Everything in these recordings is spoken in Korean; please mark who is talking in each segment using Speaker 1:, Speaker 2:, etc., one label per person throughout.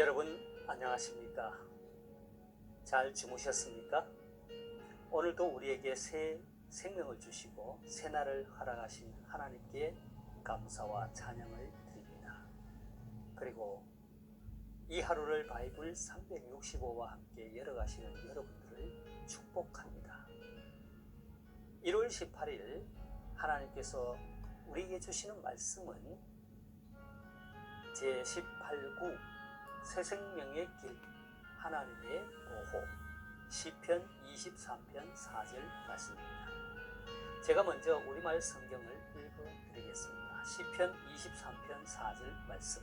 Speaker 1: 여러분 안녕하십니까? 잘 주무셨습니까? 오늘도 우리에게 새 생명을 주시고 새 날을 허락하신 하나님께 감사와 찬양을 드립니다. 그리고 이 하루를 바이블 365와 함께 열어가시는 여러분들을 축복합니다. 1월 18일 하나님께서 우리에게 주시는 말씀은 제18구 새 생명의 길 하나님의 보호 시편 23편 4절 말씀입니다. 제가 먼저 우리말 성경을 읽어드리겠습니다. 시편 23편 4절 말씀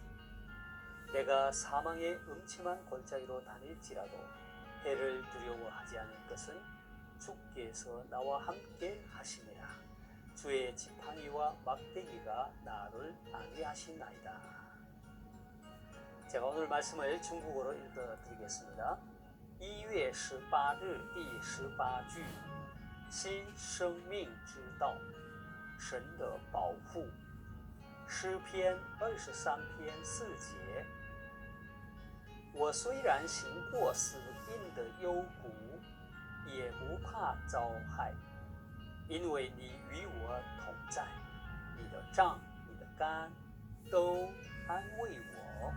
Speaker 1: 내가 사망의 음침한 골짜기로 다닐지라도 해를 두려워하지 않을 것은 주께서 나와 함께 하심이라 주의 지팡이와 막대기가 나를 안위하시나이다. 제가 오늘 말씀을 중국어로 읽어드리겠습니다. 一月十八日第十八句，新生命之道，神的保护。诗篇二十三篇四节，我虽然行过死荫的幽谷，也不怕遭害，因为你与我同在，你的杖、你的竿都安慰我。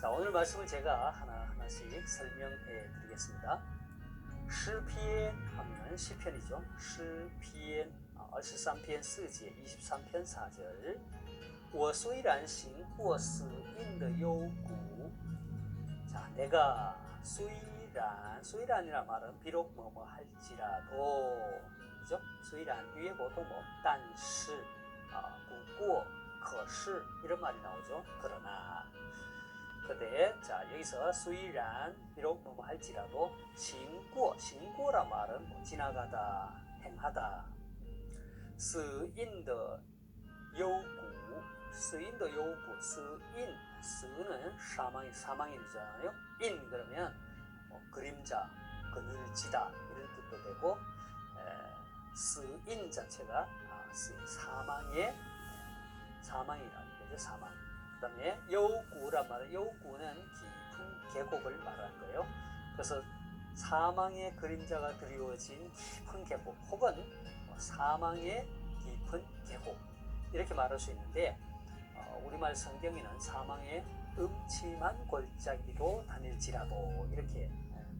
Speaker 1: 자, 오늘 말씀을 제가 하나하나씩 설명해 드리겠습니다. 시편 하면 시편이죠. 시편 23편 4节, 23편 4절. 我虽然行过死荫的幽谷. 자, 내가 虽然, 虽然이란 말은 비록 뭐뭐 할지라도, 그죠? 虽然 위에 보통 뭐, 但是, 아, 不过, 可是 이런 말이 나오죠. 그러나 그대. 자 여기서 수이란 비록 뭐뭐 할지라도 신고 신고란 말은 뭐 지나가다 행하다. 스인더 요구. 스인더 요구 스인. 스는 사망이 사망이잖아요. 인 그러면 뭐 그림자 그늘지다. 이런 뜻도 되고 에, 스인 자체가 아, 스, 사망의 사망이라는 거죠 사망 그 다음에 여우구란 말은 여우구는 깊은 계곡을 말하는 거예요. 그래서 사망의 그림자가 드리워진 깊은 계곡 혹은 뭐 사망의 깊은 계곡 이렇게 말할 수 있는데 어, 우리말 성경에는 사망의 음침한 골짜기로 다닐지라도 이렇게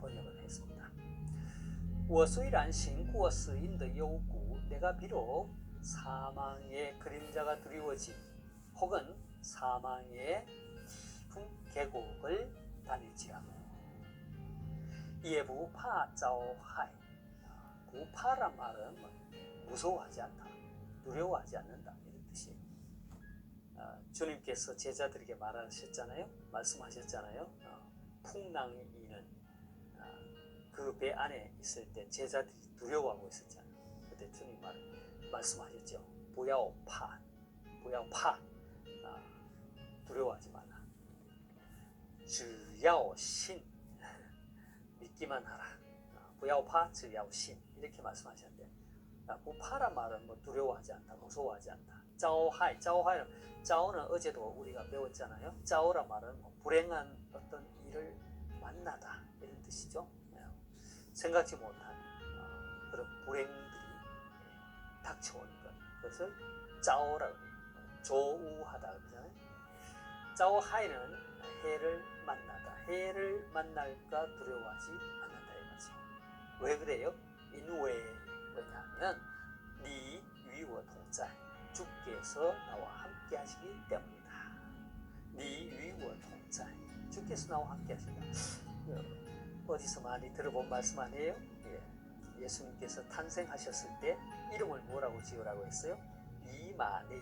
Speaker 1: 번역을 했습니다. 我虽然行过死荫的幽谷 내가 비록 사망의 그림자가 드리워진 혹은 사망의 계곡을 다닐지라 이에 무파자오하이. 무파란 말은 뭐 무서워하지 않다 두려워하지 않는다 이런 뜻이에요. 어, 주님께서 제자들에게 말하셨잖아요 말씀하셨잖아요. 어, 풍랑이는 아, 어, 그배 안에 있을 때 제자들이 두려워하고 있었잖아요. 그때 주님 말, 말씀하셨죠. 보야오파 보야오파. 것이다. 두려워하지 마라. 주야오신 믿기만 하라. 부야오파 주야오신 이렇게 말씀하셨는데 부파란 말은 뭐 두려워하지 않다, 무서워하지 않다. 짜오하이, 짜오하이는 짜오는 어제도 우리가 배웠잖아요. 짜오란 말은 뭐 불행한 어떤 일을 만나다 이런 뜻이죠. 네. 생각지 못한 어, 그런 불행들이 예, 닥쳐오는 것, 그것을 짜오라고 조우하다 그러잖아요. 자오하이는 해를 만나다. 해를 만날까 두려워하지 않는다 이거죠. 왜 그래요? 인왜 왜냐하면 네 위와 동자 주께서 나와 함께 하시기 때문이다. 네 위와 동자 주께서 나와 함께 하신다. 어디서 많이 들어본 말씀 아니에요? 예. 예수님께서 탄생하셨을 때 이름을 뭐라고 지으라고 했어요? 이마네일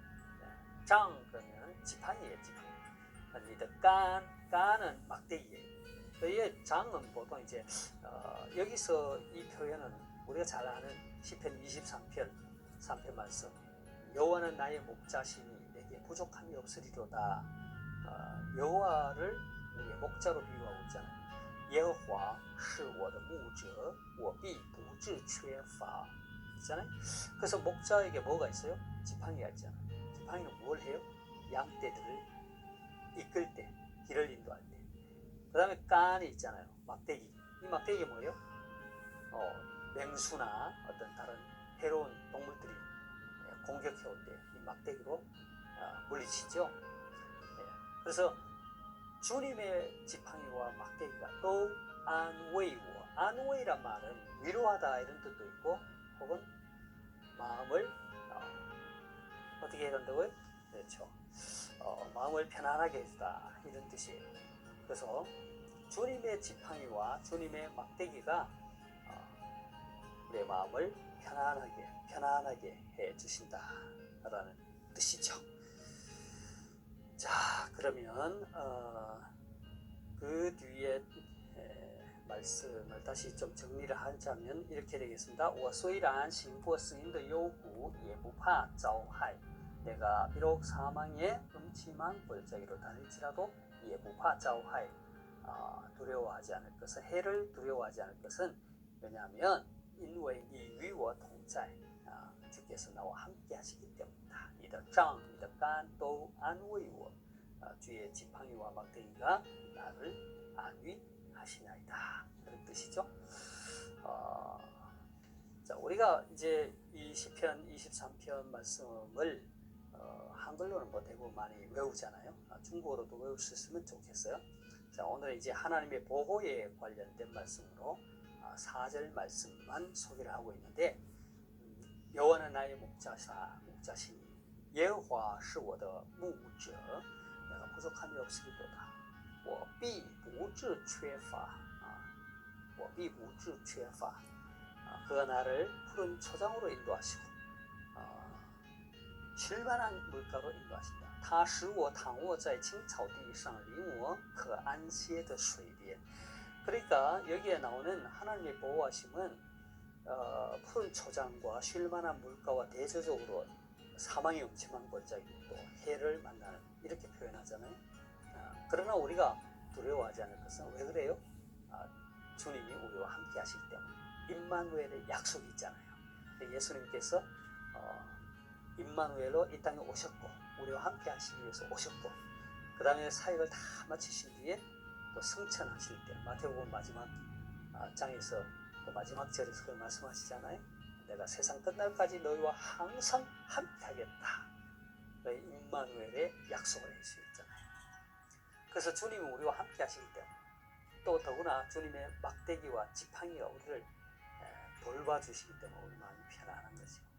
Speaker 1: 짱 그러면 지팡이에요, 지팡이. 니더 깐, 깐은 막대기예요. 이 장은 보통 이제 어, 여기서 이 표현은 우리가 잘 아는 시편 23편 3편 말씀 여호와는 나의 목자시니 내게 부족함이 없으리로다. 어, 여호와를 우리의 목자로 비유하고 있잖아요. 耶和华是我的牧者，我必不致缺乏。 있잖아요. 그래서 목자에게 뭐가 있어요? 지팡이가 있잖아요. 지팡이는 뭘 해요? 양떼들을 이끌 때, 길을 인도할 때. 그 다음에 깐이 있잖아요. 막대기. 이 막대기 뭐예요? 어, 맹수나 어떤 다른 해로운 동물들이 예, 공격해 올 때 이 막대기로 어, 물리치죠. 예, 그래서 주님의 지팡이와 막대기가 또 안웨이워 안웨이란 말은 위로하다 이런 뜻도 있고 혹은 마음을 어, 떻게 해야 된다고요? 그렇죠. 어, 마음을 편안하게 해주다 이런 뜻이에요. 그래서 주님의 지팡이와 주님의 막대기가 어, 우리의 마음을 편안하게 편안하게 해 주신다라는 뜻이죠. 자 그러면 어, 그 뒤에 에, 말씀을 다시 좀 정리를 하자면 이렇게 되겠습니다. 我虽然行过死荫的幽谷，也不怕遭害。 내가 비록 사망의 음침한 골짜기로 다닐지라도 예부화 자오하이 어, 두려워하지 않을 것은 해를 두려워하지 않을 것은 왜냐하면 인웨이 이위와 동자이 어, 주께서 나와 함께 하시기 때문이다. 이더 짱, 이더 깐또 안웨이워 주의 지팡이와 막대기가 나를 안위하시나이다. 그런 뜻이죠. 어, 자, 우리가 이제 이 시편 23편 말씀을 어, 한글로는 뭐 대부분 많이 외우잖아요. 아, 중국어로도 외울 수 있으면 좋겠어요. 자, 오늘 이제 하나님의 보호에 관련된 말씀으로 아, 4절 말씀만 소개를 하고 있는데 음, 여호와는 나의 목자사 목자시니 예호와 是我的牧者 내가 부족함이 없으리로다 我必不致缺乏啊我必不致缺乏 아, 그가 나를 푸른 초장으로 인도하시고 아, 쉴만한 물가로 인도하신다. 他使我躺卧在青草地上，领我可安歇的水边。 그러니까 여기에 나오는 하나님의 보호하심은 어, 푸른 초장과 쉴만한 물가와 대조적으로 사망의 음침한 골짜기 또 해를 만나는 이렇게 표현하잖아요. 아, 그러나 우리가 두려워하지 않을 것은 왜 그래요? 아, 주님이 우리와 함께 하시기 때문에 임마누엘의 약속이 있잖아요. 예수님께서 어, 임마누엘로 이 땅에 오셨고 우리와 함께 하시기 위해서 오셨고 그 다음에 사역을 다 마치신 뒤에 또 승천하실 때 마태복음 마지막 아, 장에서 그 마지막 절에서 그 말씀하시잖아요. 내가 세상 끝날까지 너희와 항상 함께하겠다. 너희 임마누엘의 약속을 해주셨잖아요. 그래서 주님은 우리와 함께 하시기 때문에 또 더구나 주님의 막대기와 지팡이가 우리를 에, 돌봐주시기 때문에 우리 마음이 편안한 거죠.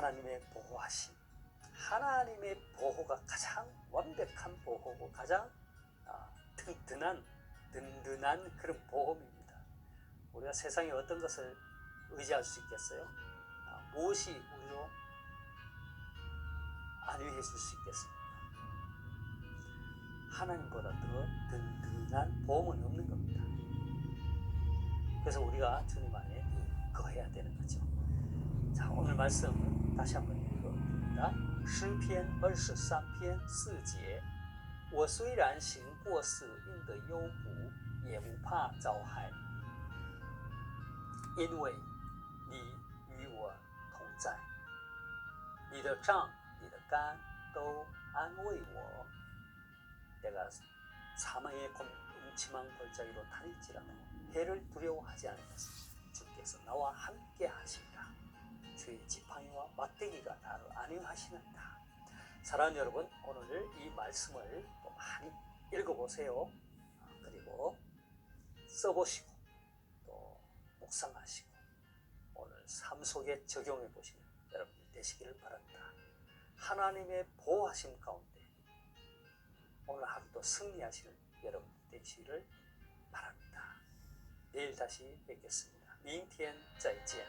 Speaker 1: 하나님의 보호하심. 하나님의 보호가 가장 완벽한 보호고 가장 아, 든든한 든든한 그런 보험입니다. 우리가 세상에 어떤 것을 의지할 수 있겠어요? 아, 무엇이 우리로 안위해 줄 수 있겠습니까? 하나님보다 더 든든한 보험은 없는 겁니다. 그래서 우리가 주님 안에 거해야 되는 거죠. 자, 오늘 말씀 다시 한번 읽어드립니다. 诗篇二十三篇四节，我虽然行过死荫的幽谷，也不怕遭害，因为你与我同在。你的杖、你的竿都安慰我。 내가 사망의 검- 음침한 골짜기로 다닐지라도 해를 두려워하지 않을 것을 주께서 나와 함께 하시 리라. 주의 지팡이와 막대기가 나를 안위하시는다. 사랑하는 여러분, 오늘 이 말씀을 또 많이 읽어보세요. 아, 그리고 써보시고 또 묵상하시고 오늘 삶 속에 적용해 보시는 여러분들 되시기를 바랍니다. 하나님의 보호하심 가운데 오늘 하루도 승리하시는 여러분 되시기를 바랍니다. 내일 다시 뵙겠습니다. 明天再见。